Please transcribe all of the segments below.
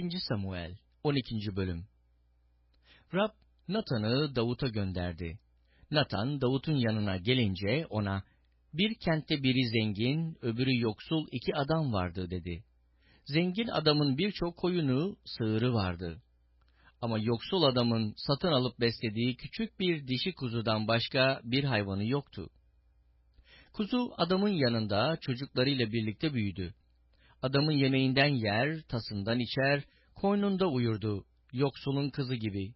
2. Samuel 12. Bölüm Rab, Natan'ı Davut'a gönderdi. Natan, Davut'un yanına gelince ona, bir kentte biri zengin, öbürü yoksul iki adam vardı dedi. Zengin adamın birçok koyunu, sığırı vardı. Ama yoksul adamın satın alıp beslediği küçük bir dişi kuzudan başka bir hayvanı yoktu. Kuzu adamın yanında çocuklarıyla birlikte büyüdü. Adamın yemeğinden yer, tasından içer, koynunda uyurdu, yoksulun kızı gibi.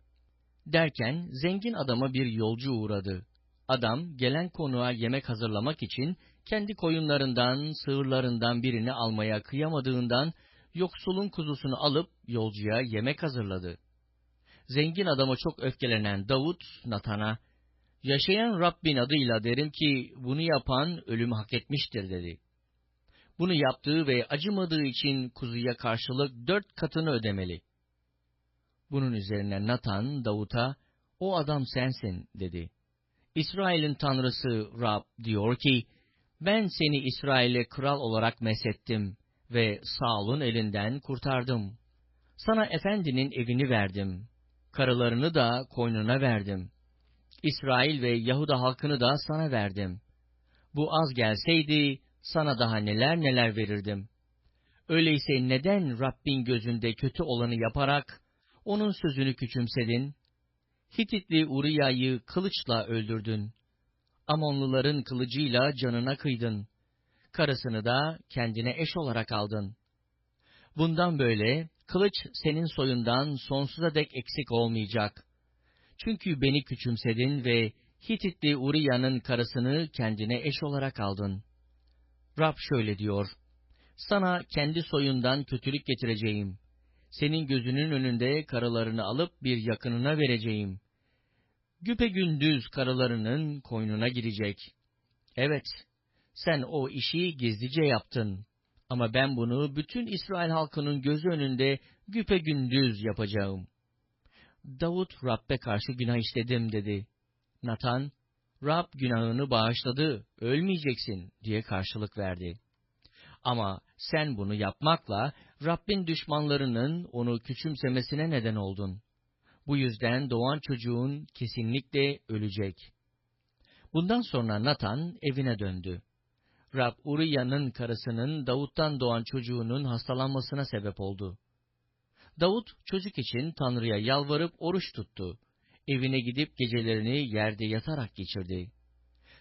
Derken zengin adama bir yolcu uğradı. Adam gelen konuğa yemek hazırlamak için kendi koyunlarından, sığırlarından birini almaya kıyamadığından yoksulun kuzusunu alıp yolcuya yemek hazırladı. Zengin adama çok öfkelenen Davut, Natan'a, yaşayan Rabbin adıyla derim ki bunu yapan ölüm hak etmiştir dedi. Bunu yaptığı ve acımadığı için kuzuya karşılık dört katını ödemeli. Bunun üzerine Natan, Davut'a, o adam sensin dedi. İsrail'in tanrısı Rab diyor ki, ben seni İsrail'e kral olarak mesettim ve Saul'un elinden kurtardım. Sana efendinin evini verdim. Karılarını da koynuna verdim. İsrail ve Yahuda halkını da sana verdim. Bu az gelseydi, sana daha neler neler verirdim. Öyleyse neden Rabbin gözünde kötü olanı yaparak, onun sözünü küçümsedin? Hititli Uriya'yı kılıçla öldürdün. Amonluların kılıcıyla canına kıydın. Karısını da kendine eş olarak aldın. Bundan böyle kılıç senin soyundan sonsuza dek eksik olmayacak. Çünkü beni küçümsedin ve Hititli Uriya'nın karısını kendine eş olarak aldın. Rab şöyle diyor, sana kendi soyundan kötülük getireceğim. Senin gözünün önünde karılarını alıp bir yakınına vereceğim. Güpe gündüz karılarının koynuna girecek. Evet, sen o işi gizlice yaptın. Ama ben bunu bütün İsrail halkının gözü önünde güpe gündüz yapacağım. Davut Rab'be karşı günah işledim dedi. Natan, Rab günahını bağışladı, ölmeyeceksin diye karşılık verdi. Ama sen bunu yapmakla Rabbin düşmanlarının onu küçümsemesine neden oldun. Bu yüzden doğan çocuğun kesinlikle ölecek. Bundan sonra Natan evine döndü. Rab Uriya'nın karısının Davut'tan doğan çocuğunun hastalanmasına sebep oldu. Davut çocuk için Tanrı'ya yalvarıp oruç tuttu. Evine gidip gecelerini yerde yatarak geçirdi.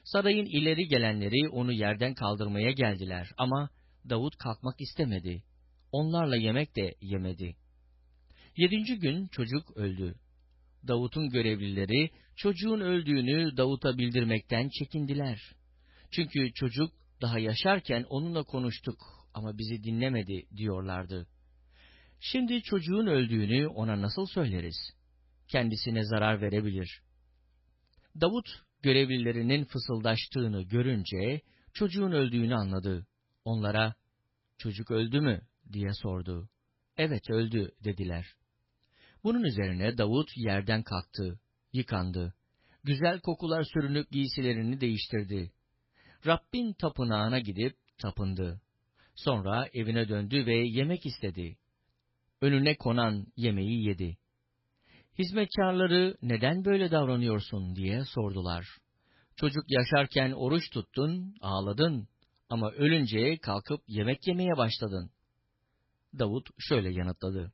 Sarayın ileri gelenleri onu yerden kaldırmaya geldiler ama Davut kalkmak istemedi. Onlarla yemek de yemedi. Yedinci gün çocuk öldü. Davut'un görevlileri çocuğun öldüğünü Davut'a bildirmekten çekindiler. Çünkü çocuk daha yaşarken onunla konuştuk ama bizi dinlemedi diyorlardı. Şimdi çocuğun öldüğünü ona nasıl söyleriz? Kendisine zarar verebilir. Davut görevlilerinin fısıldaştığını görünce çocuğun öldüğünü anladı. Onlara, çocuk öldü mü diye sordu. Evet öldü dediler. Bunun üzerine Davut yerden kalktı, yıkandı. Güzel kokular sürünüp giysilerini değiştirdi. Rabbin tapınağına gidip tapındı. Sonra evine döndü ve yemek istedi. Önüne konan yemeği yedi. Hizmetkarları neden böyle davranıyorsun diye sordular. Çocuk yaşarken oruç tuttun, ağladın ama ölünce kalkıp yemek yemeye başladın. Davut şöyle yanıtladı.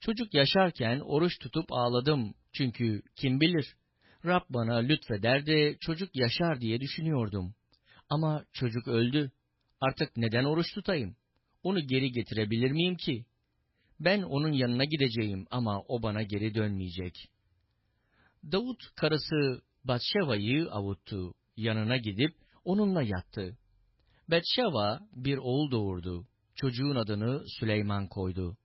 Çocuk yaşarken oruç tutup ağladım çünkü kim bilir, Rab bana lütfeder de çocuk yaşar diye düşünüyordum. Ama çocuk öldü. Artık neden oruç tutayım? Onu geri getirebilir miyim ki? Ben onun yanına gideceğim ama o bana geri dönmeyecek. Davut karısı Batşeva'yı avuttu. Yanına gidip onunla yattı. Betşeva bir oğul doğurdu. Çocuğun adını Süleyman koydu.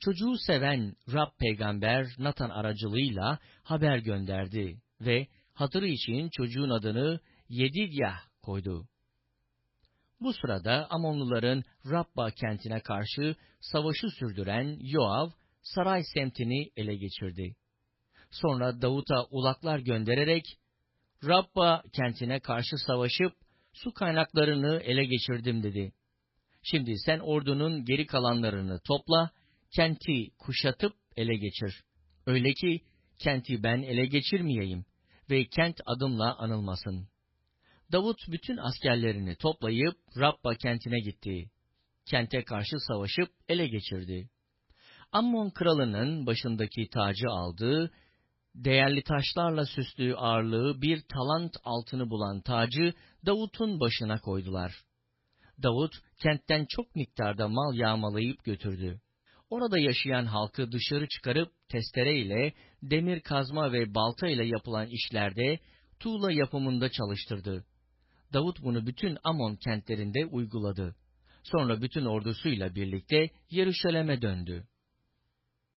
Çocuğu seven Rab peygamber Natan aracılığıyla haber gönderdi ve hatırı için çocuğun adını Yedidyah koydu. Bu sırada Amonluların Rabba kentine karşı savaşı sürdüren Yoav, saray semtini ele geçirdi. Sonra Davut'a ulaklar göndererek, Rabba kentine karşı savaşıp su kaynaklarını ele geçirdim dedi. Şimdi sen ordunun geri kalanlarını topla, kenti kuşatıp ele geçir. Öyle ki kenti ben ele geçirmeyeyim ve kent adımla anılmasın. Davut bütün askerlerini toplayıp Rabba kentine gitti. Kente karşı savaşıp ele geçirdi. Ammon kralının başındaki tacı aldı, değerli taşlarla süslü ağırlığı bir talant altını bulan tacı Davut'un başına koydular. Davut kentten çok miktarda mal yağmalayıp götürdü. Orada yaşayan halkı dışarı çıkarıp testereyle, demir kazma ve balta ile yapılan işlerde tuğla yapımında çalıştırdı. Davut bunu bütün Amon kentlerinde uyguladı. Sonra bütün ordusuyla birlikte Yeruşalim'e döndü.